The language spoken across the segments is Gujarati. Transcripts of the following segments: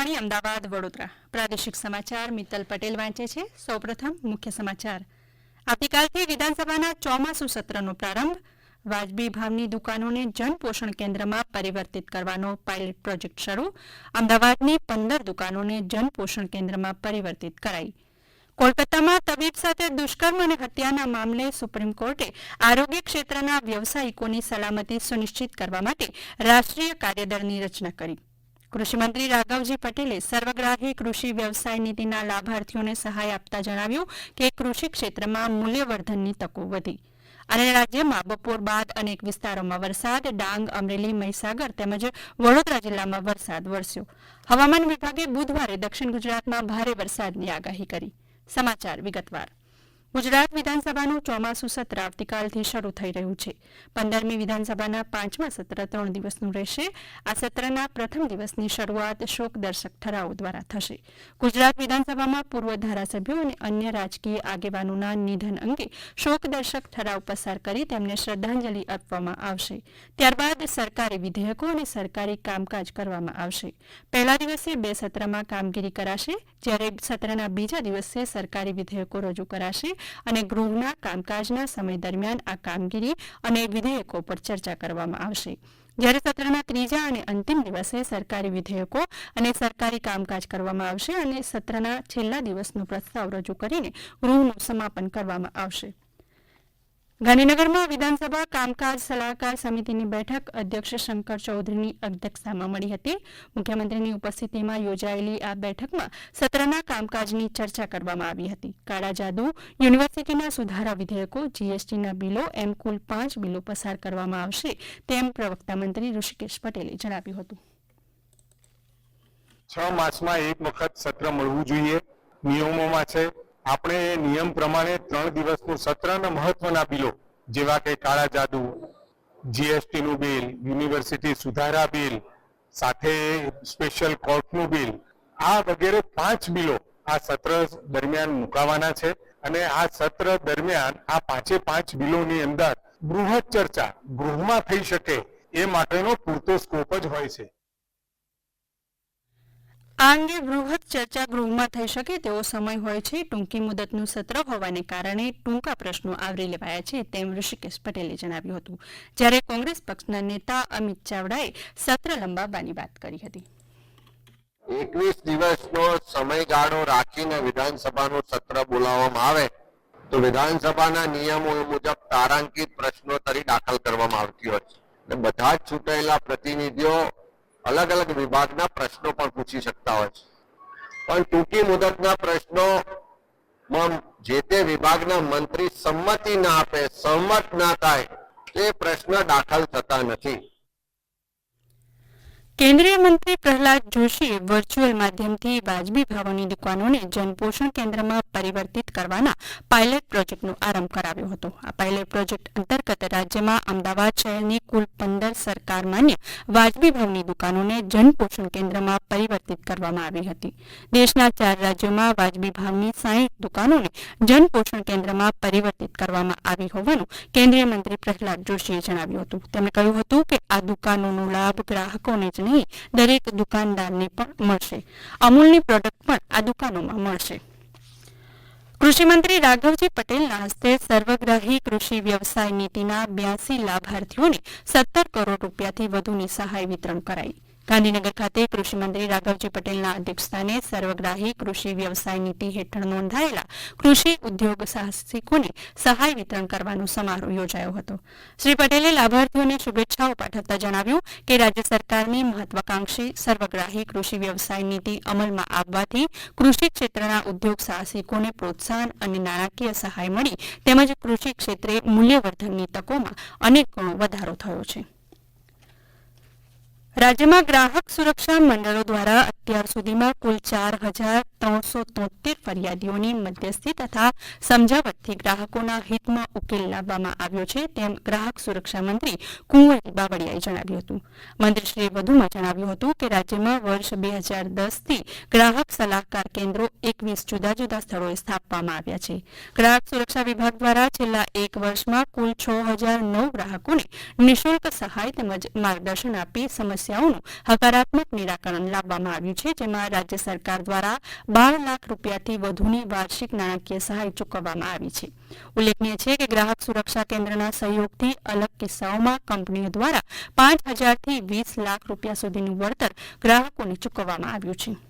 આકાશવાણી અમદાવાદ વડોદરા. પ્રાદેશિક સમાચાર મિત્તલ પટેલ વાંચે છે. સૌપ્રથમ મુખ્ય સમાચાર. આવતીકાલથી વિધાનસભાના ચોમાસુ સત્રનો પ્રારંભ. વાજબી ભાવની દુકાનોને જનપોષણ કેન્દ્રમાં પરિવર્તિત કરવાનો પાયલટ પ્રોજેક્ટ શરૂ. અમદાવાદની પંદર દુકાનોને જનપોષણ કેન્દ્રમાં પરિવર્તિત કરાઈ. કોલકાતામાં તબીબ સાથે દુષ્કર્મ અને હત્યાના મામલે સુપ્રીમ કોર્ટે આરોગ્ય ક્ષેત્રના વ્યવસાયિકોની સલામતી સુનિશ્ચિત કરવા માટે રાષ્ટ્રીય કાર્યદળની રચના કરી. કૃષિમંત્રી રાઘવજી પટેલે સર્વગ્રાહી કૃષિ વ્યવસાય નીતિના લાભાર્થીઓને સહાય આપતા જણાવ્યું કે કૃષિ ક્ષેત્રમાં મૂલ્યવર્ધનની તકો વધી. અને રાજ્યમાં બપોર બાદ અનેક વિસ્તારોમાં વરસાદ, ડાંગ, અમરેલી, મહીસાગર તેમજ વડોદરા જિલ્લામાં વરસાદ વરસ્યો. હવામાન વિભાગે બુધવારે દક્ષિણ ગુજરાતમાં ભારે વરસાદની આગાહી કરી. સમાચાર વિગતવાર. ગુજરાત વિધાનસભાનું ચોમાસુ સત્ર આવતીકાલથી શરૂ થઈ રહ્યું છે. પંદરમી વિધાનસભાના પાંચમા સત્ર ત્રણ દિવસનું રહેશે. આ સત્રના પ્રથમ દિવસની શરૂઆત શોકદર્શક ઠરાવો દ્વારા થશે. ગુજરાત વિધાનસભામાં પૂર્વ ધારાસભ્યો અને અન્ય રાજકીય આગેવાનોના નિધન અંગે શોકદર્શક ઠરાવ પસાર કરી તેમને શ્રદ્ધાંજલિ આપવામાં આવશે. ત્યારબાદ સરકારી વિધેયકો અને સરકારી કામકાજ કરવામાં આવશે. પહેલા દિવસે બે સત્રમાં કામગીરી કરાશે. જ્યારે સત્રના બીજા દિવસે સરકારી વિધેયકો રજૂ કરાશે. અને ગૃહના કામકાજના સમય દરમિયાન આ કામગીરી અને વિધેયકો પર ચર્ચા કરવામાં આવશે. જ્યારે સત્રના ત્રીજા અને અંતિમ દિવસે સરકારી વિધેયકો અને સરકારી કામકાજ કરવામાં આવશે અને સત્રના છેલ્લા દિવસનો પ્રસ્તાવ રજૂ કરીને ગૃહનું સમાપન કરવામાં આવશે. ગાંધીનગરમાં વિધાનસભા કામકાજ સલાહકાર સમિતિની બેઠક અધ્યક્ષ શંકર ચૌધરીની અધ્યક્ષતામાં મળી હતી. મુખ્યમંત્રીની ઉપસ્થિતિમાં યોજાયેલી આ બેઠકમાં સત્રના કામકાજની ચર્ચા કરવામાં આવી હતી. કાળા જાદુ યુનિવર્સિટીના સુધારા વિધેયકો, જીએસટીના બિલો, એમ કુલ પાંચ બિલો પસાર કરવામાં આવશે તેમ પ્રવક્તા મંત્રી ઋષિકેશ પટેલે જણાવ્યું હતું. છ માસમાં એક વખત સત્ર મળવું જોઈએ. નિયમોમાં છે આપણે નિયમ પ્રમાણે ત્રણ દિવસનું સત્રના મહત્વના બિલો, જેવા કે કાળા જાદુ, જીએસટીનું બિલ, યુનિવર્સિટી સુધારા બિલ, સાથે સ્પેશિયલ કોર્ટનું બિલ, આ વગેરે પાંચ બિલો આ સત્ર દરમિયાન મુકાવાના છે. અને આ સત્ર દરમિયાન આ પાંચે પાંચ બિલોની અંદર બૃહદ ચર્ચા ગૃહમાં થઈ શકે એ માટેનો પૂરતો સ્કોપ જ હોય છે. આ અંગે બૃહદ ચર્ચા ગૃહમાં થઈ શકે તેવો સમય હોય છે. ટૂંકી મુદતનું સત્ર હોવાને કારણે ટૂંકા પ્રશ્નો આવરી લેવાયા છે તેમ ઋષિકેશ પટેલે જણાવ્યું હતું. જ્યારે કોંગ્રેસ પક્ષના નેતા અમિત ચાવડાએ સત્ર લંબાવવાની વાત કરી હતી. એકવીસ દિવસનો સમયગાળો રાખીને વિધાનસભાનું સત્ર બોલાવવામાં આવે, તો વિધાનસભાના નિયમો મુજબ તારાંકિત પ્રશ્નોત્તરી દાખલ કરવામાં આવતી હોય બધા જ ચૂંટાયેલા પ્રતિનિધિઓ અલગ અલગ વિભાગના પ્રશ્નો પણ પૂછી શકતા હોય છે. પણ ટૂંકી મુદતના પ્રશ્નો જે તે વિભાગના મંત્રી સંમતિ ના આપે સહમત ના થાય, તે પ્રશ્ન દાખલ થતા નથી. કેન્દ્રીય મંત્રી પ્રહલાદ જોશીએ વર્ચ્યુઅલ માધ્યમથી વાજબી ભાવોની દુકાનોને જનપોષણ કેન્દ્રમાં પરિવર્તિત કરવાના પાયલટ પ્રોજેક્ટનો આરંભ કરાવ્યો હતો. આ પાયલટ પ્રોજેક્ટ અંતર્ગત રાજ્યમાં અમદાવાદ શહેરની કુલ પંદર સરકાર માન્ય વાજબી ભાવની દુકાનોને જનપોષણ કેન્દ્રમાં પરિવર્તિત કરવામાં આવી હતી. દેશના ચાર રાજ્યોમાં વાજબી ભાવની સાહીઠ દુકાનોને જનપોષણ કેન્દ્રમાં પરિવર્તિત કરવામાં આવી હોવાનું કેન્દ્રીય મંત્રી પ્રહલાદ જોશીએ જણાવ્યું હતું. તેમણે કહ્યું હતું કે આ દુકાનોનો લાભ ગ્રાહકોને જ નહીં, દરેક દુકાનદારને પણ મળશે. અમૂલની પ્રોડક્ટ પણ આ દુકાનોમાં મળશે. કૃષિમંત્રી રાઘવજી પટેલના હસ્તે સર્વગ્રાહી કૃષિ વ્યવસાય નીતિના બ્યાસી લાભાર્થીઓને સત્તર કરોડ રૂપિયાથી વધુની સહાય વિતરણ કરાઈ. ગાંધીનગર ખાતે કૃષિમંત્રી રાઘવજી પટેલના અધ્યક્ષસ્થાને સર્વગ્રાહી કૃષિ વ્યવસાય નીતિ હેઠળ નોંધાયેલા કૃષિ ઉદ્યોગ સાહસિકોને સહાય વિતરણ કરવાનો સમારોહ યોજાયો હતો. શ્રી પટેલે લાભાર્થીઓને શુભેચ્છાઓ પાઠવતા જણાવ્યું કે રાજ્ય સરકારની મહત્વાકાંક્ષી સર્વગ્રાહી કૃષિ વ્યવસાય નીતિ અમલમાં આવવાથી કૃષિ ક્ષેત્રના ઉદ્યોગ સાહસિકોને પ્રોત્સાહન અને નાણાકીય સહાય મળી તેમજ કૃષિ ક્ષેત્રે મૂલ્યવર્ધનની તકોમાં અનેક ગણો વધારો થયો છે. રાજ્યમાં ગ્રાહક સુરક્ષા મંડળો દ્વારા અત્યાર સુધીમાં કુલ ચાર હજાર ત્રણસો તોતેર ફરિયાદીઓની મધ્યસ્થી તથા સમજાવટથી ગ્રાહકોના હિતમાં ઉકેલ લાવવામાં આવ્યો છે તેમ ગ્રાહક સુરક્ષા મંત્રી કુંવરજી બાવળિયાએ જણાવ્યું હતું. મંત્રીશ્રીએ વધુમાં જણાવ્યું હતું કે રાજ્યમાં વર્ષ બે હજાર દસથી ગ્રાહક સલાહકાર કેન્દ્રો એકવીસ જુદા જુદા સ્થળોએ સ્થાપવામાં આવ્યા છે. ગ્રાહક સુરક્ષા વિભાગ દ્વારા છેલ્લા એક વર્ષમાં કુલ છ હજાર નવ ગ્રાહકોને નિઃશુલ્ક સહાય તેમજ માર્ગદર્શન આપી સમસ્યા સમસ્યાઓનું હકારાત્મક નિરાકરણ લાવવામાં આવ્યું છે. જેમાં રાજ્ય સરકાર દ્વારા બાર લાખ રૂપિયાથી વધુની વાર્ષિક નાણાકીય સહાય ચૂકવવામાં આવી છે. ઉલ્લેખનીય છે કે ગ્રાહક સુરક્ષા કેન્દ્રના સહયોગથી અલગ કિસ્સાઓમાં કંપનીઓ દ્વારા પાંચ હજારથી વીસ લાખ રૂપિયા સુધીનું વળતર ગ્રાહકોને ચૂકવવામાં આવ્યું છે.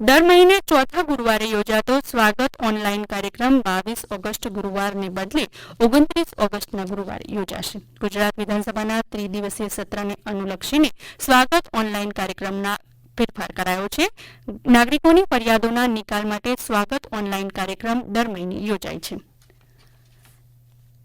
દર મહિને ચોથા ગુરુવારે યોજાતો સ્વાગત ઓનલાઈન કાર્યક્રમ બાવીસ ઓગસ્ટ ગુરુવારને બદલે ઓગણત્રીસ ઓગસ્ટના ગુરુવારે યોજાશે. ગુજરાત વિધાનસભાના ત્રિદિવસીય સત્રને અનુલક્ષીને સ્વાગત ઓનલાઈન કાર્યક્રમના ફેરફાર કરાયો છે. નાગરિકોની ફરિયાદોના નિકાલ માટે સ્વાગત ઓનલાઈન કાર્યક્રમ દર મહિને યોજાય છે.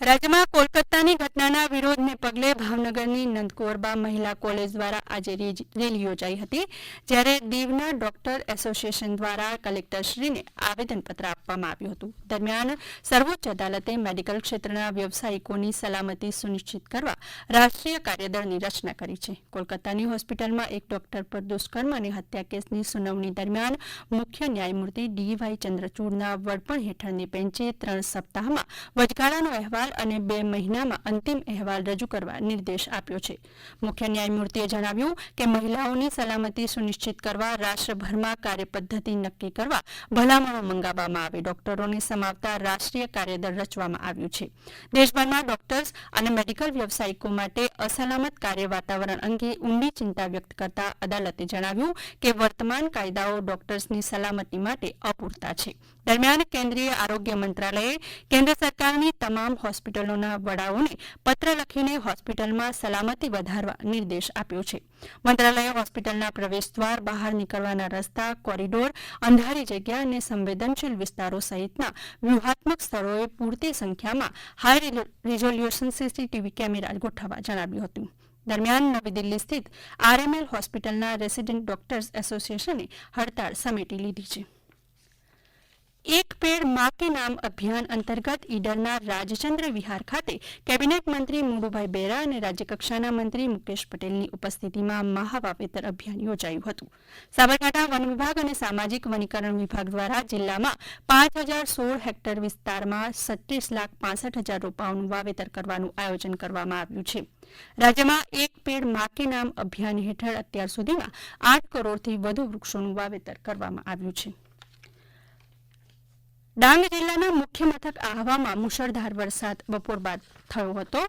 રાજ્યમાં કોલકાતાની ઘટનાના વિરોધને પગલે ભાવનગરની નંદકોરબા મહિલા કોલેજ દ્વારા આજે રેલી યોજાઈ હતી, જ્યારે દીવના ડોક્ટર એસોસિએશન દ્વારા કલેક્ટરશ્રીને આવેદનપત્ર આપવામાં આવ્યું હતું. દરમિયાન સર્વોચ્ચ અદાલતે મેડિકલ ક્ષેત્રના વ્યવસાયિકોની સલામતી સુનિશ્ચિત કરવા રાષ્ટ્રીય કાર્યદળની રચના કરી છે. કોલકાતાની હોસ્પિટલમાં એક ડોક્ટર પર દુષ્કર્મ અને હત્યા કેસની સુનાવણી દરમિયાન મુખ્ય ન્યાયમૂર્તિ ડીવાય ચંદ્રચૂડના વડપણ હેઠળની બેન્ચે ત્રણ સપ્તાહમાં વચગાળાનો અહેવાલ અને બે મહિનામાં અંતિમ અહેવાલ રજૂ કરવા નિર્દેશ આપ્યો છે. મુખ્ય ન્યાયમૂર્તિએ જણાવ્યું કે મહિલાઓની સલામતી સુનિશ્ચિત કરવા, રાષ્ટ્રભરમાં કાર્યપદ્ધતિ નક્કી કરવા, ભલામણો મંગાવવામાં આવે, ડોક્ટરોને સમાવતા રાષ્ટ્રીય કાર્યદળ રચવામાં આવ્યું છે. દેશભરમાં ડોક્ટર્સ અને મેડિકલ વ્યવસાયિકો માટે અસલામત કાર્ય વાતાવરણ અંગે ઊંડી ચિંતા વ્યક્ત કરતા અદાલતે જણાવ્યું કે વર્તમાન કાયદાઓ ડોક્ટર્સની સલામતી માટે અપૂરતા છે. દરમિયાન કેન્દ્રીય આરોગ્ય મંત્રાલયે કેન્દ્ર સરકારની તમામ હોસ્પિટલોના વડાઓને પત્ર લખીને હોસ્પિટલમાં સલામતી વધારવા નિર્દેશ આપ્યો છે. મંત્રાલયે હોસ્પિટલના પ્રવેશદ્વાર બહાર નીકળવાના રસ્તા, કોરિડોર, અંધારી જગ્યા અને સંવેદનશીલ વિસ્તારો સહિતના વ્યૂહાત્મક સ્થળોએ પૂરતી સંખ્યામાં હાઈ રિઝોલ્યુશન સીસીટીવી કેમેરા ગોઠવવા જણાવ્યું હતું. દરમિયાન નવી દિલ્હી સ્થિત આરએમએલ હોસ્પિટલના રેસિડેન્ટ ડોક્ટર્સ એસોસિએશને હડતાળ સમેટી લીધી છે. એક પેડ મા કે નામ અભિયાન અંતર્ગત ઈડરના રાજચંદ્ર વિહાર ખાતે કેબિનેટ મંત્રી મુડુભાઈ બેરા અને રાજ્યકક્ષાના મંત્રી મુકેશ પટેલની ઉપસ્થિતિમાં મહાવાવેતર અભિયાન યોજાયું હતું. સાબરકાંઠા વન વિભાગ અને સામાજિક વનીકરણ વિભાગ દ્વારા જિલ્લામાં પાંચ હજાર સોળ હેક્ટર વિસ્તારમાં સત્રીસ લાખ પાસઠ હજાર રોપાઓનું વાવેતર કરવાનું આયોજન કરવામાં આવ્યું છે. રાજ્યમાં એક પેડ મા કે નામ અભિયાન હેઠળ અત્યાર સુધીમાં આઠ કરોડથી વધુ વૃક્ષોનું વાવેતર કરવામાં આવ્યું છે. ડાંગ જિલ્લાના મુખ્ય મથક આહવામાં મુશળધાર વરસાદ બપોર બાદ થયો હતો.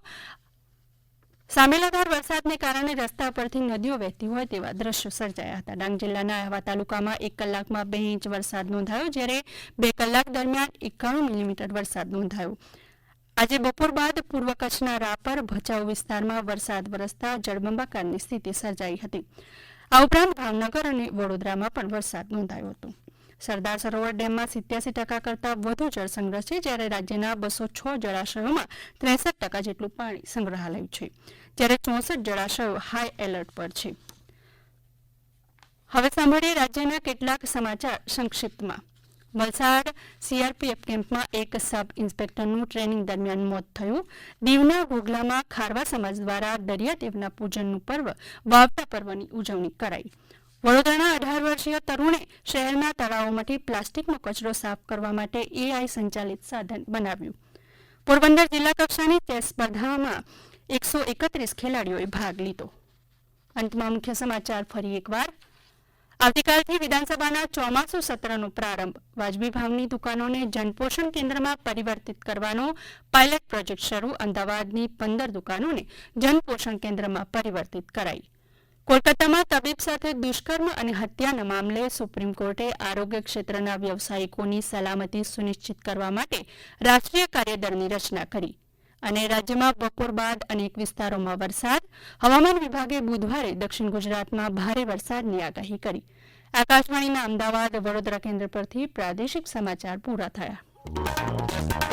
સામેલાધાર વરસાદને કારણે રસ્તા પરથી નદીઓ વહેતી હોય તેવા દ્રશ્યો સર્જાયા હતા. ડાંગ જિલ્લાના આહવા તાલુકામાં એક કલાકમાં બે ઇંચ વરસાદ નોંધાયો, જ્યારે બે કલાક દરમિયાન એકાણું મિલીમીટર વરસાદ નોંધાયો. આજે બપોર બાદ પૂર્વ કચ્છના રાપર, ભચાઉ વિસ્તારમાં વરસાદ વરસતા જળબંબાકારની સ્થિતિ સર્જાઈ હતી. આ ઉપરાંત ભાવનગર અને વડોદરામાં પણ વરસાદ નોંધાયો હતો. સરદાર સરોવર ડેમમાં સિત્યાસી ટકા કરતાં વધુ જળ સંગ્રહ છે, જ્યારે રાજ્યના બસો છ જળાશયોમાં ત્રેસઠ ટકા જેટલું પાણી સંગ્રહાલયું છે, જ્યારે ચોસઠ જળાશયો હાઈ એલર્ટ પર છે. હવે સાંભળીએ રાજ્યના કેટલાક સમાચાર સંક્ષિપ્તમાં. વલસાડ સીઆરપીએફ કેમ્પમાં એક સબ ઇન્સ્પેક્ટરનું ટ્રેનિંગ દરમિયાન મોત થયું. દીવના ઘોઘલામાં ખારવા સમાજ દ્વારા દરિયાદેવના પૂજનનું પર્વ વાવટા પર્વની ઉજવણી કરાઈ. વડોદરાના અઢાર વર્ષીય તરુણે શહેરના તળાવોમાંથી પ્લાસ્ટિકનો કચરો સાફ કરવા માટે એઆઈ સંચાલિત સાધન બનાવ્યું. પોરબંદર જિલ્લા કક્ષાની ચેસ સ્પર્ધામાં એકસો એકત્રીસ ખેલાડીઓએ ભાગ લીધો. અંતમાં મુખ્ય સમાચાર ફરી એકવાર. આવતીકાલથી વિધાનસભાના ચોમાસુ સત્રનો પ્રારંભ. વાજબી ભાવની દુકાનોને જનપોષણ કેન્દ્રમાં પરિવર્તિત કરવાનો પાયલટ પ્રોજેક્ટ શરૂ. અમદાવાદની પંદર દુકાનોને જનપોષણ કેન્દ્રમાં પરિવર્તિત કરાઈ. કોલકાતામાં તબીબ સાથે દુષ્કર્મ અને હત્યાના મામલે સુપ્રીમ કોર્ટે આરોગ્ય ક્ષેત્રના વ્યવસાયિકોની સલામતી સુનિશ્ચિત કરવા માટે રાષ્ટ્રીય કાર્યદળની રચના કરી. અને રાજ્યમાં બપોર બાદ અનેક વિસ્તારોમાં વરસાદ, હવામાન વિભાગે બુધવારે દક્ષિણ ગુજરાતમાં ભારે વરસાદની આગાહી કરી. આકાશવાણીના અમદાવાદ વડોદરા કેન્દ્ર પરથી પ્રાદેશિક સમાચાર પૂરા થયા.